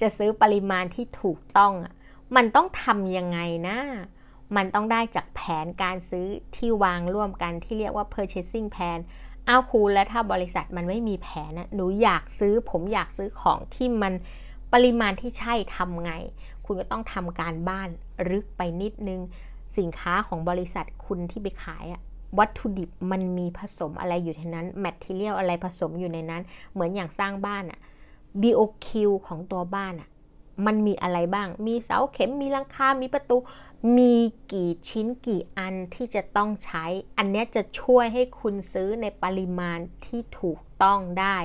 จะซื้อปริมาณที่ถูกต้องอะมันต้องทำยังไงนะ มันต้องได้จากแผนการซื้อที่วางร่วมกันที่เรียกว่า purchasing plan เอาครูแล้วถ้าบริษัทมันไม่มีแผนนะหนูอยากซื้อผมอยากซื้อของที่มันปริมาณที่ใช่ทำไง คุณก็ต้องทำการบ้านลึกไปนิดนึง สินค้าของบริษัทคุณที่ไปขายอะวัตถุดิบมันมีผสมอะไรอยู่ในนั้นแมทเทียลอะไรผสมอยู่ในนั้น เหมือนอย่างสร้างบ้านอะ BOQ ของตัวบ้านอะมันมีอะไรบ้าง มีเสาเข็ม มีลังคา มีประตู มีกี่ชิ้นกี่อันที่จะต้องใช้ อันนี้จะช่วยให้คุณซื้อในปริมาณที่ถูกต้องได้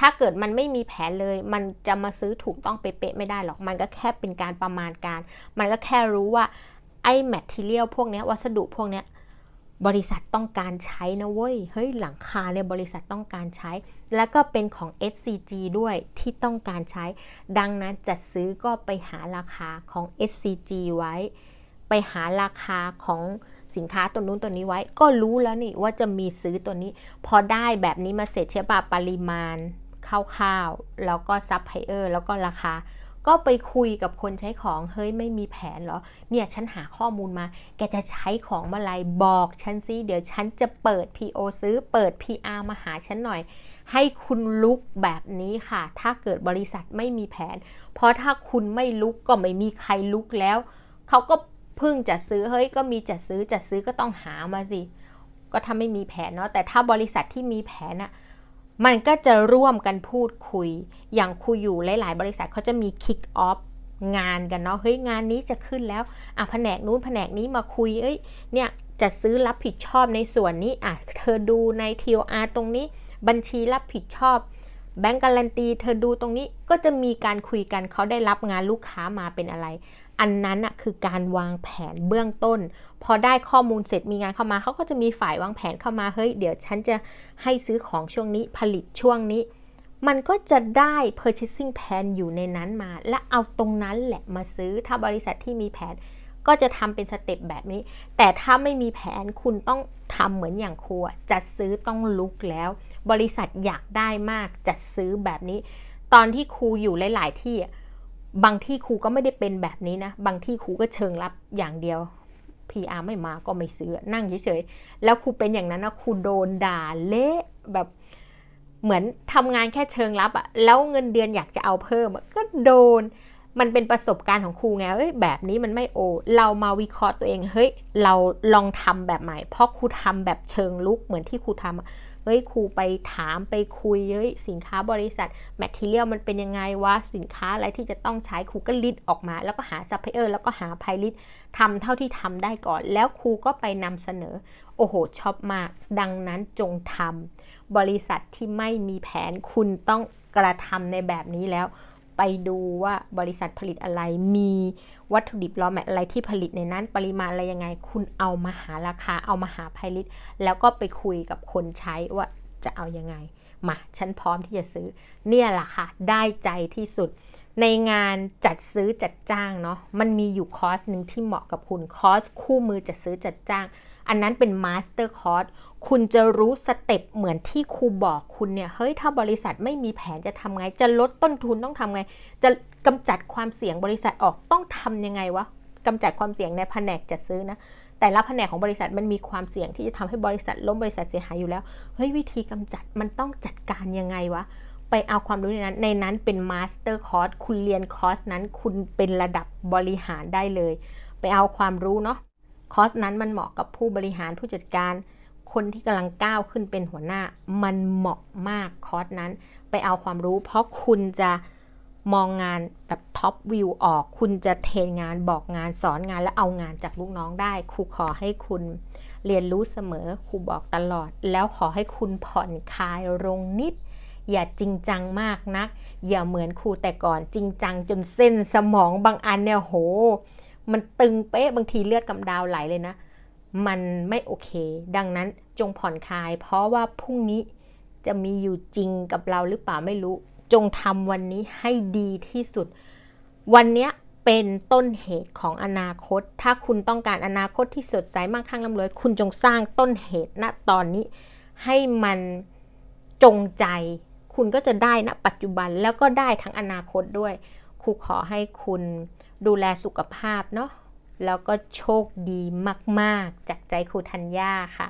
ถ้าเกิดมันไม่มีแผนเลย มันจะมาซื้อถูกต้องเป๊ะๆไม่ได้หรอก มันก็แค่เป็นการประมาณการ มันก็แค่รู้ว่าไอ้แมทเทียลพวกนี้วัสดุพวกนี้ บริษัทต้องการใช้นะเว้ย เฮ้ยหลังคาเนี่ยบริษัทต้องการใช้ แล้วก็เป็นของ SCG ด้วยที่ต้องการใช้ ดังนั้นจัดซื้อก็ไปหาราคาของ SCG ไว้ ไปหาราคาของสินค้าตัวนู้นตัวนี้ไว้ ก็รู้แล้วนี่ว่าจะมีซื้อตัวนี้ พอได้แบบนี้มาเสร็จใช่ปะปริมาณคร่าวๆแล้วก็ซัพพลายเออร์แล้วก็ราคา ก็ไปคุยกับคนใช้ของเฮ้ยไม่มีแผนเหรอ เนี่ยฉันหาข้อมูลมา แกจะใช้ของเมื่อไรบอกฉันซิเดี๋ยวฉันจะเปิด PO ซื้อเปิด PR มาหาฉันหน่อย ให้คุณลุกแบบนี้ค่ะ ถ้าเกิดบริษัทไม่มีแผน เพราะถ้าคุณไม่ลุกก็ไม่มีใครลุกแล้ว เขาก็เพิ่งจัดซื้อเฮ้ยก็มีจัดซื้อจัดซื้อก็ต้องหามาสิก็ถ้าไม่มีแผนเนาะแต่ถ้าบริษัทที่มีแผนอะ มันก็จะร่วมกันพูดคุย อย่างคุยอยู่หลาย ๆ บริษัทเขาจะมี kick off งานกันเนาะ เฮ้ยงานนี้จะขึ้นแล้ว อะแผนกนู้นแผนกนี้มาคุย เอ้ย เนี่ยจะซื้อรับผิดชอบในส่วนนี้ อะเธอดูใน TOR ตรงนี้ บัญชีรับผิดชอบ แบงก์การันตีเธอดูตรงนี้ก็จะมีการคุยกันเขาได้รับงานลูกค้ามาเป็นอะไร อันนั้นอะคือการวางแผนเบื้องต้น พอได้ข้อมูลเสร็จมีงานเข้ามาเขาก็จะมีฝ่ายวางแผนเข้ามาเฮ้ยเดี๋ยวฉันจะให้ซื้อของช่วงนี้ผลิตช่วงนี้ มันก็จะได้ purchasing plan อยู่ในนั้นมา และเอาตรงนั้นแหละมาซื้อถ้าบริษัทที่มีแผน ก็จะทำเป็นสเต็ปแบบนี้ แต่ถ้าไม่มีแผนคุณต้องทำเหมือนอย่างครัว จัดซื้อต้องลุกแล้ว บริษัทอยากได้มากจัดซื้อแบบนี้ ตอนที่ครูอยู่หลาย ๆ ที่บางที่ครูก็ไม่ได้เป็นแบบนี้นะ บางที่ครูก็เชิงรับอย่างเดียว PR ไม่มาก็ไม่ซื้อนั่งเฉยๆ แล้วครูเป็นอย่างนั้นนะครูโดนด่าเละแบบเหมือนทำงานแค่เชิงรับอะแล้วเงินเดือนอยากจะเอาเพิ่มก็โดน มันเป็นประสบการณ์ของครูไงเอ้ยแบบนี้มันไม่โอ เรามาวิเคราะห์ตัวเอง เฮ้ย เราลองทำแบบใหม่ เพราะครูทำแบบเชิงลุกเหมือนที่ครูทำเฮ้ยครูไปถามไปคุยเฮ้ยสินค้าบริษัทแมทเทียลมันเป็นยังไงวะสินค้าอะไรที่จะต้องใช้ครูก็ลิดออกมา แล้วก็หาซัพพลายเออร์แล้วก็หาไพลิตทำเท่าที่ทำได้ก่อน แล้วครูก็ไปนำเสนอ โอ้โหชอบมาก ดังนั้นจงทำบริษัทที่ไม่มีแผนคุณต้องกระทำในแบบนี้แล้ว ไปดูว่าบริษัทผลิตอะไร มีวัตถุดิบรอแมทอะไรที่ผลิตในนั้น ปริมาณอะไรยังไง คุณเอามาหาราคา เอามาหาไพลิตแล้วก็ไปคุยกับคนใช้ว่าจะเอายังไง มา ฉันพร้อมที่จะซื้อ เนี่ยแหละค่ะ ได้ใจที่สุด ในงานจัดซื้อจัดจ้างเนาะ มันมีอยู่คอร์สหนึ่งที่เหมาะกับคุณ คอร์สคู่มือจัดซื้อจัดจ้าง อันนั้นเป็นมาสเตอร์คอร์สคุณจะรู้สเต็ปเหมือนที่ครูบอกคุณเนี่ย เฮ้ย ถ้าบริษัทไม่มีแผนจะทำไง จะลดต้นทุนต้องทำไง จะกำจัดความเสี่ยงบริษัทออกต้องทำยังไงวะกำจัดความเสี่ยงในแผนกจัดซื้อนะ แต่ละแผนกของบริษัทมันมีความเสี่ยงที่จะทำให้บริษัทล้มบริษัทเสียหายอยู่แล้ว เฮ้ย วิธีกำจัดมันต้องจัดการยังไงวะ ไปเอาความรู้ในนั้น ในนั้นเป็นมาสเตอร์คอร์สคุณเรียนคอร์สนั้น คุณเป็นระดับบริหารได้เลย ไปเอาความรู้เนาะ คอร์สนั้นมันเหมาะกับผู้บริหารผู้จัดการ คนที่กำลังก้าวขึ้นเป็นหัวหน้า มันเหมาะมากคอร์สนั้น ไปเอาความรู้ เพราะคุณจะมองงานแบบท็อปวิวออก คุณจะเทรนงานบอกงานสอนงานและเอางานจากลูกน้องได้ ครูขอให้คุณเรียนรู้เสมอ ครูบอกตลอด แล้วขอให้คุณผ่อนคลายลงนิด อย่าจริงจังมากนัก อย่าเหมือนครูแต่ก่อนจริงจังจนเส้นสมองบางอันเนี่ยโห มันตึงเป๊ะบางทีเลือดกำดาวไหลเลยนะ มันไม่โอเค ดังนั้นจงผ่อนคลาย เพราะว่าพรุ่งนี้จะมีอยู่จริงกับเราหรือเปล่าไม่รู้ จงทำวันนี้ให้ดีที่สุด วันนี้เป็นต้นเหตุของอนาคต ถ้าคุณต้องการอนาคตที่สดใสมั่งคั่งร่ำรวย คุณจงสร้างต้นเหตุณตอนนี้ ให้มันจงใจ คุณก็จะได้ณปัจจุบันแล้วก็ได้ทั้งอนาคตด้วยครูขอให้คุณ ดูแลสุขภาพเนาะแล้วก็โชคดีมาก ๆ จากใจครูธัญญาค่ะ